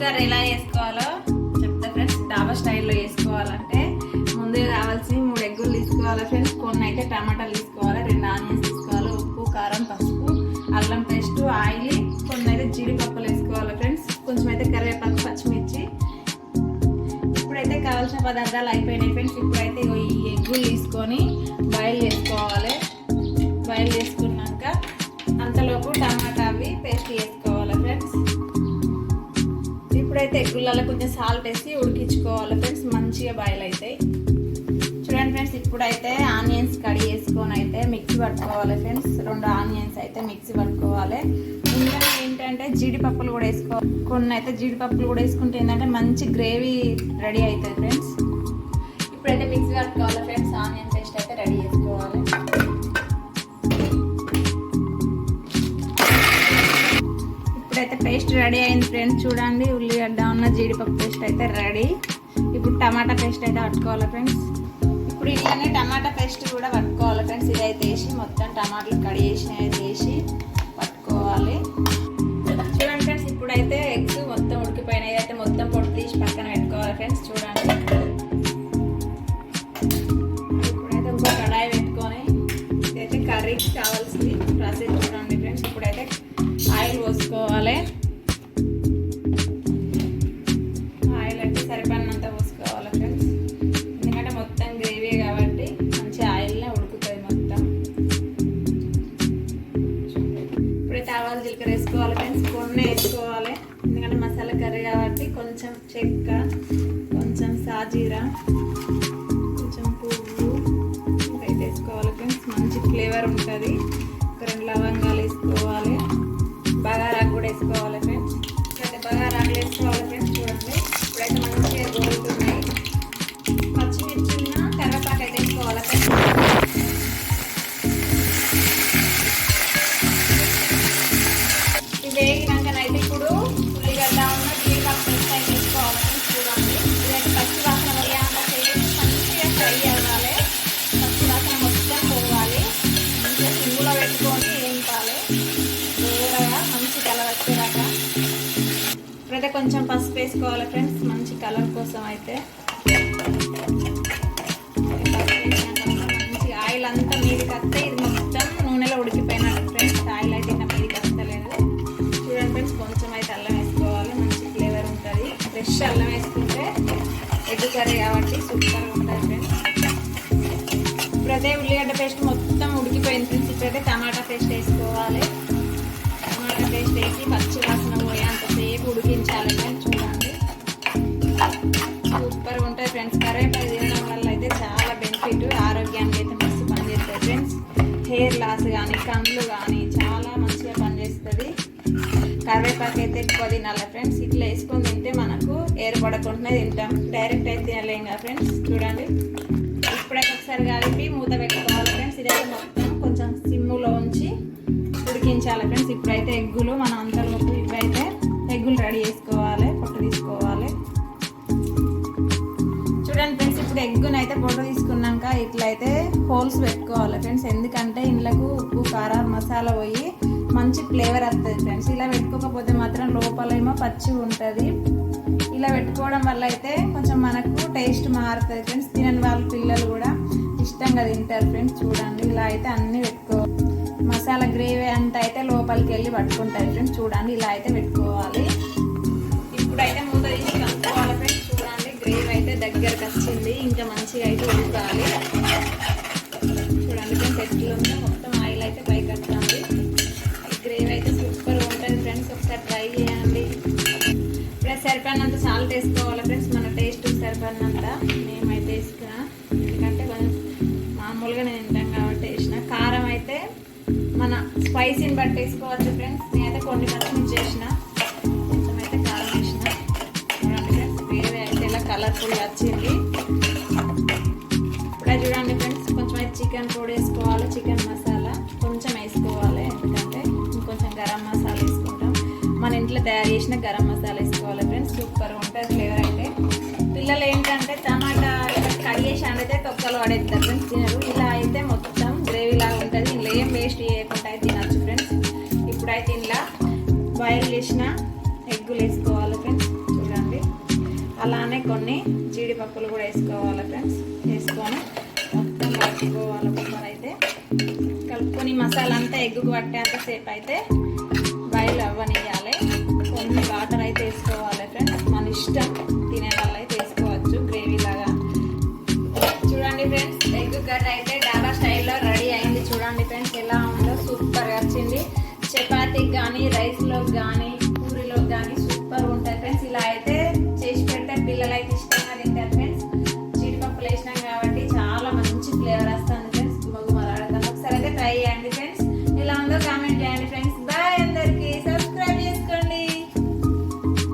Curry ఎలా చేసుకోవాలో చెప్తా ఫ్రెండ్స్ డాబా స్టైల్లో చేసుకోవాలంటే ముందు కావాల్సి మూడు ఎగ్గులు తీసుకోవాలి ఫ్రెండ్స్ కొన్ని అయితే టమాటాలు తీసుకోవాలి రెండు ఆనియన్స్ తీసుకోవాలి ఉప్పు కారం పసుపు అల్లం పేస్ట్ ఆయిల్ కొన్ని అయితే జీడిపప్పులు వేసుకోవాలి ఫ్రెండ్స్ కొంచెం అయితే కరివేపాకు పచ్చిమిర్చి. ఇప్పుడైతే కావాల్సిన పదార్థాలు అయిపోయినాయి ఫ్రెండ్స్ ఇప్పుడైతే ఈ ఎగ్గులు తీసుకొని బాయిల్ చేసుకోవాలి. బాయిల్ చేసుకున్నాక అంతలోపు టమాటా ఇప్పుడైతే ఎగ్గులలో కొంచెం సాల్ట్ వేసి ఉడికించుకోవాలి. ఫ్రెండ్స్ మంచిగా బాయిల్ అవుతాయి చూడండి ఫ్రెండ్స్ ఇప్పుడైతే ఆనియన్స్ కడి వేసుకొని అయితే మిక్సీ పట్టుకోవాలి ఫ్రెండ్స్ రెండు ఆనియన్స్ అయితే మిక్సీ పట్టుకోవాలి. ఇంకా ఏంటంటే జీడిపప్పులు కూడా వేసుకో కొన్ని అయితే జీడిపప్పులు కూడా వేసుకుంటే ఏంటంటే మంచి గ్రేవీ రెడీ అవుతుంది ఫ్రెండ్స్ ఇప్పుడైతే మిక్సీ పట్టుకోవాలి. రెడీ అయింది ఫ్రెండ్స్ చూడండి ఉల్లిగడ్డ ఉన్న జీడిపప్పు పేస్ట్ అయితే రెడీ. ఇప్పుడు టమాటా పేస్ట్ అయితే పట్టుకోవాలి ఫ్రెండ్స్ ఇప్పుడు ఇట్లానే టమాటా పేస్ట్ కూడా పట్టుకోవాలి ఫ్రెండ్స్ ఇదైతే వేసి మొత్తం టమాటాలు కడిగేసి అయితే వేసి పట్టుకోవాలి. చూడండి ఫ్రెండ్స్ ఇప్పుడైతే ఎగ్స్ మొత్తం ఉడికిపోయినాయి. అయితే మొత్తం పొట్టు తీసి పక్కన పెట్టుకోవాలి ఫ్రెండ్స్ చూడండి. ఇప్పుడైతే ఇంకో కడాయి పెట్టుకొని ఇదైతే కర్రీకి కావాల్సింది. చెక్క కొంచెం సాజీరా కొంచెం పువ్వు. ఇంకా వేసుకోవాలి ఫ్రెండ్స్. మంచి ఫ్లేవర్ ఉంటుంది. వచ్చేదాకా ఇప్పుడైతే కొంచెం పసుపు వేసుకోవాలి ఫ్రెండ్స్ మంచి కలర్ కోసం అయితే. మంచి ఆయిల్ అంతా మీదికి వస్తే ఇది మొత్తం నూనెలో ఉడికిపోయినట్టు ఫ్రెండ్స్ ఆయిల్ అయితే ఇంకా మీదకి వస్తలేదు చూడండి ఫ్రెండ్స్ కొంచెం అయితే అల్లం వేసుకోవాలి. మంచి ఫ్లేవర్ ఉంటుంది. ఫ్రెష్ అల్లం వేసుకుంటే ఎగ్ కర్రీ కాబట్టి సూపర్ ఉంటుంది ఫ్రెండ్స్ ఇప్పుడైతే ఉల్లిగడ్డ పేస్ట్ మొత్తం ఉడికిపోయింది ఫ్రెండ్స్ ఇప్పుడైతే టమాటా కానీ కండ్లు కానీ చాలా మంచిగా పనిచేస్తుంది. కరివేపాకు అయితే ఎక్కువ తినాలి ఫ్రెండ్స్. ఇట్లా వేసుకొని తింటే మనకు ఏర్పడకుండానే తింటాం. డైరెక్ట్ అయితే తినలేం కదా ఫ్రెండ్స్. చూడండి. ఇప్పుడైతే ఒకసారి కలిపి మూత పెట్టుకోవాలి ఫ్రెండ్స్. ఇదైతే మొత్తం కొంచెం సిమ్ములో ఉంచి ఉడికించాలి ఫ్రెండ్స్. ఇప్పుడైతే ఎగ్గులు మనం అంతలోపు ఇవైతే ఎగ్గులు రెడీ చేసుకోవాలి పొట్టు తీసుకోవాలి. చూడండి ఫ్రెండ్స్ ఇప్పుడు ఎగ్గును అయితే ఫోటో తీసుకున్నాక ఇట్లయితే హోల్స్ పెట్టుకోవాలి ఫ్రెండ్స్ ఎందుకంటే ఇండ్లకు ఉప్పు కారం మసాలా పోయి మంచి ఫ్లేవర్ వస్తుంది ఫ్రెండ్స్ ఇలా పెట్టుకోకపోతే మాత్రం లోపలేమో పచ్చి ఉంటుంది. ఇలా పెట్టుకోవడం వల్ల అయితే కొంచెం మనకు టేస్ట్ మారుతుంది ఫ్రెండ్స్ తినని వాళ్ళ పిల్లలు కూడా ఇష్టంగా తింటారు ఫ్రెండ్స్ చూడండి ఇలా అయితే అన్నీ పెట్టుకో మసాలా గ్రేవీ అంతా అయితే లోపలికి వెళ్ళి పట్టుకుంటాయి ఫ్రెండ్స్ చూడండి ఇలా అయితే పెట్టుకోవాలి. మంచిగా అయితే ఉడకాలి. చూడండి ఫ్రెండ్స్ ఎట్లా మొత్తం ఆయిల్ అయితే పైకి వస్తుంది. గ్రేవీ అయితే సూపర్ ఉంటుంది ఫ్రెండ్స్. ఒకసారి ట్రై చేయండి. ప్లస్ సరిపడినంత సాల్ట్ వేసుకోవాలి ఫ్రెండ్స్. మన టేస్ట్ సరిపడినంత మేమైతే వేసుకున్నా. ఎందుకంటే కొంచెం మామూలుగా నేను తింటాం కాబట్టి వేసిన. కారం అయితే మన స్పైసీని బట్టి వేసుకోవచ్చు ఫ్రెండ్స్. నేనైతే కొన్ని పచ్చిమిర్చి చేసిన. కొంచెం అయితే కారం వేసిన. చూడండి ఫ్రెండ్స్ గ్రేవీ అయితే ఇలా కలర్ఫుల్గా వచ్చింది. చికెన్ పొడి వేసుకోవాలి చికెన్ మసాలా కొంచెం వేసుకోవాలి. ఎందుకంటే ఇంకొంచెం గరం మసాలా వేసుకుంటాం. మన ఇంట్లో తయారు చేసిన గరం మసాలా వేసుకోవాలి ఫ్రెండ్స్. సూపర్ ఉంటుంది ఫ్లేవర్ అయితే. పిల్లలు ఏంటంటే టమాటా కడిగేసి అండితే తొక్కలు పడేస్తారు ఫ్రెండ్స్ తినరు. ఇలా అయితే మొత్తం గ్రేవీ లాగా ఉంటుంది. ఇందులో ఏం వేస్ట్ చేయకుండా అయితే తినచ్చు ఫ్రెండ్స్. ఇప్పుడైతే ఇలా బాయిల్ చేసిన ఎగ్గులు వేసుకోవాలి ఫ్రెండ్స్. చూడండి. అలానే కొన్ని జీడిపప్పులు కూడా వేసుకోవాలి ఫ్రెండ్స్. వేసుకొని కలుపుకోవాలి కుక్కర్ అయితే కలుపుకొని మసాలా అంతా ఎగ్గుకు పట్టేంత సేపు అయితే